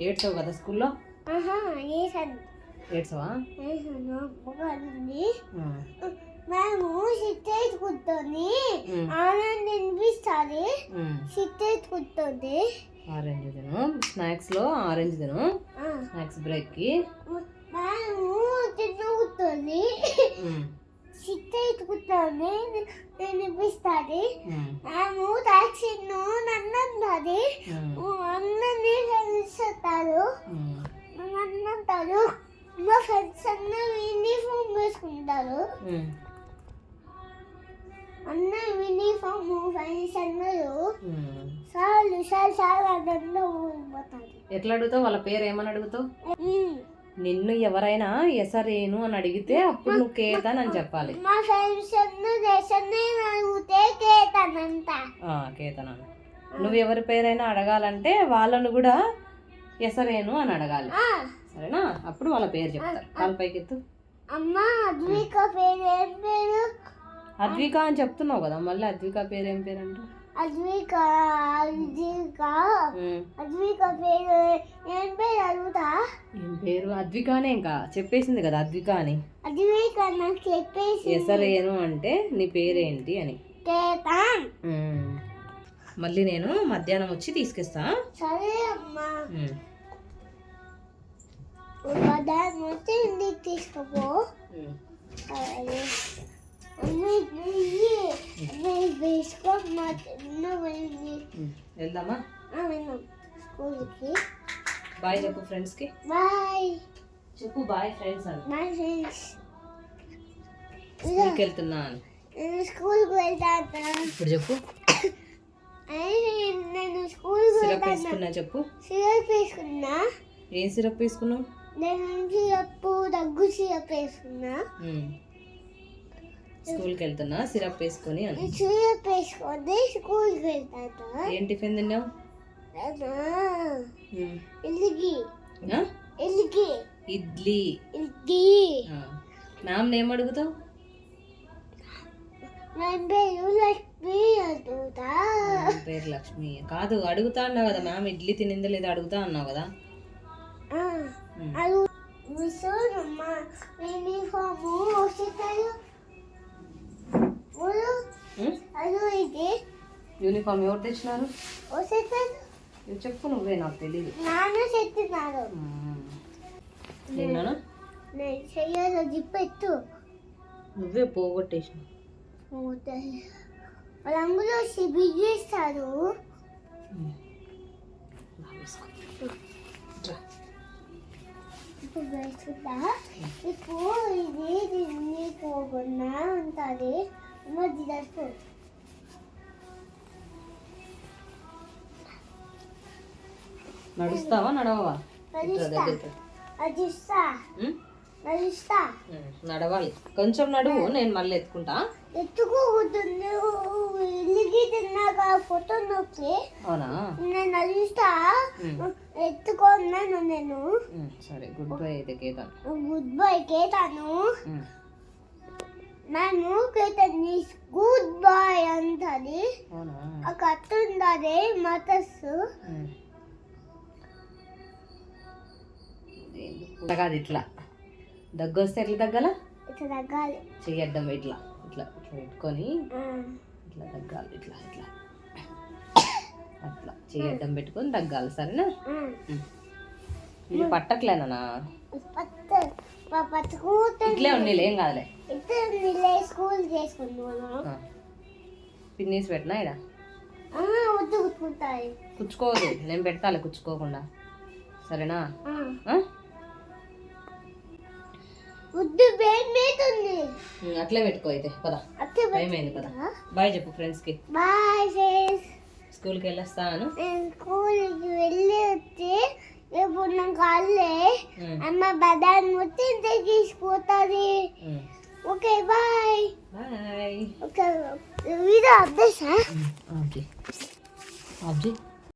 ఏడ్చావు కదా స్కూల్లో? ఏడ్చావా. మేము కూర్చొని. ఆనంద్ కూర్చొని ఆరెంజ్ తిను. స్నాక్స్లో ఆరెంజ్ తిను. స్నాక్స్ మేము కూర్చొని కూర్చొని వినిపిస్తుంది. ఉమ్. మేము టాక్సీ నన్నంది ఉమ్. ఉమ్. అంటారు. మా ఫ్రెండ్స్ అందరూ యూనిఫామ్ వేసుకుంటారు. అన్న యూనిఫామ్ ఫ్రెండ్స్ అందరూ. చాలు చాలు చాలు అదంతా ఊరిపోతారు ఎట్లా అడుగుతావు? వాళ్ళ పేరు ఏమని అడుగుతావు? నిన్ను ఎవరైనా ఎసరేను అని అడిగితే అప్పుడు నువ్వు కేతన్ అని చెప్పాలి. మా ఫ్రెండ్స్ అడిగితే కేతానంట ఆ, కేతన్ నువ్వు ఎవరి పేరైనా అడగాలంటే వాళ్ళను కూడా ఎసరేను అని అడగాలి. సరేనా? అప్పుడు వాళ్ళ పేరు చెప్తారు. వాళ్ళ పైకి ఎత్తు అమ్మ అద్విక పేరు ఏం పేరు? అద్విక అని చెప్తున్నావు కదా మళ్ళీ అద్విక పేరు ఏం పేరు అంట అద్విక అద్విక. అద్విక పేరు ఏం పేరు అడుగుతా ఏం పేరు? అద్వికానే ఇంకా. చెప్పేసింది కదా అద్విక అని. అద్విక నాకు చెప్పేసి ఎసరేను అంటే నీ పేరేంటి అని. కేతాన్. మళ్ళీ నేను మధ్యాహ్నం వచ్చి తీసుకొస్తా. తీసుకుపో. వెళ్దామా? స్కూల్కి. బాయ్ చెప్పు ఫ్రెండ్స్కి. బాయ్. చెప్పు బాయ్ ఫ్రెండ్స్ అని. Bye friends. స్కూల్కి వెళ్తున్నా అని. స్కూల్కి వెళ్తాను. ఇప్పుడు చెప్పు. నేను స్కూల్కి సిరప్ వేసుకున్నా చెప్పు. సిరప్ వేసుకున్నా. ఏం సిరప్ వేసుకున్నావు? నేను సిరప్ దగ్గు సిరప్ వేసుకున్నా. స్కూల్కి వెళ్తున్నా సిరప్ వేసుకొని సిరప్ వేసుకొని స్కూల్కి వెళ్తాను. ఏం టిఫిన్ తిన్నావు? ఎల్లిగి ఇడ్లీ. ఎల్లిగి ఆ. మ్యామ్ ఏం అడుగుతావు? పేరు లక్ష్మి కాదు అడుగుతా అన్నావు కదా మ్యామ్ ఇడ్లీ తినిందో లేదా అడుగుతా అన్నావు కదా? యూనిఫామ్ ఎవరు తెచ్చినారు? చెప్పు నువ్వే నాకు తెలియదు నాన్న నువ్వే పోగొట్టేసిన రంగులో బిగిస్తారు ఇప్పుడు వేసుకుంటా ఇప్పుడు ఇది దీన్ని పోకుండా ఉంటుంది మధ్య దర్పు నడుస్తావా నడవవా అది ఇస్తా నడవాలి. కొంచెం నడువు నేను మళ్ళీ ఎత్తుకుంటా. అవునా? నేను నడుస్తా. ఉమ్, ఎత్తుకున్నాను నేను. సరే గుడ్ బై అయితే కేతాన్. Good bye Ketan. నేను కేతాన్ని గుడ్ బాయ్ అంటది. అవునా? ఆ కట్టు ఉందని మతస్ ఉమ్. కాదు ఇట్లా. దగ్గు వస్తే ఎట్లా తగ్గాలి? చెయ్యడ్డం ఇట్లా. ఇట్లా ఇట్లా పెట్టుకొని ఇట్లా దగ్గాలి ఇట్లా ఇట్లా. అట్లా. చెయ్యడ్డం పెట్టుకొని దగ్గాలి సరేనా. ఇది పట్టట్లేనా ఇట్లే ఉన్నీలే ఏం కాదులే. పిన్నీస్ పెట్టినా ఇడ కుచ్చుకోవద్దు నేను పెడతాలే కుచ్చుకోకుండా. సరేనా? ఆ. ఆ? వద్దు వేడి మీతుంది ఉమ్, అట్లే పెట్టుకో అయితే పద. అయింది పద. బాయ్ చెప్పు ఫ్రెండ్స్కి. Bye friends. స్కూల్కి వెళ్ళొస్తాను. స్కూల్కి వెళ్ళి వచ్చి ఇప్పుడు నాకు కాళ్ళే అమ్మ బదాన్ని ఇంటికి తీసుకుపోతుంది. Okay bye. Bye. Okay video update ఆబ్జీ ఆబ్జీ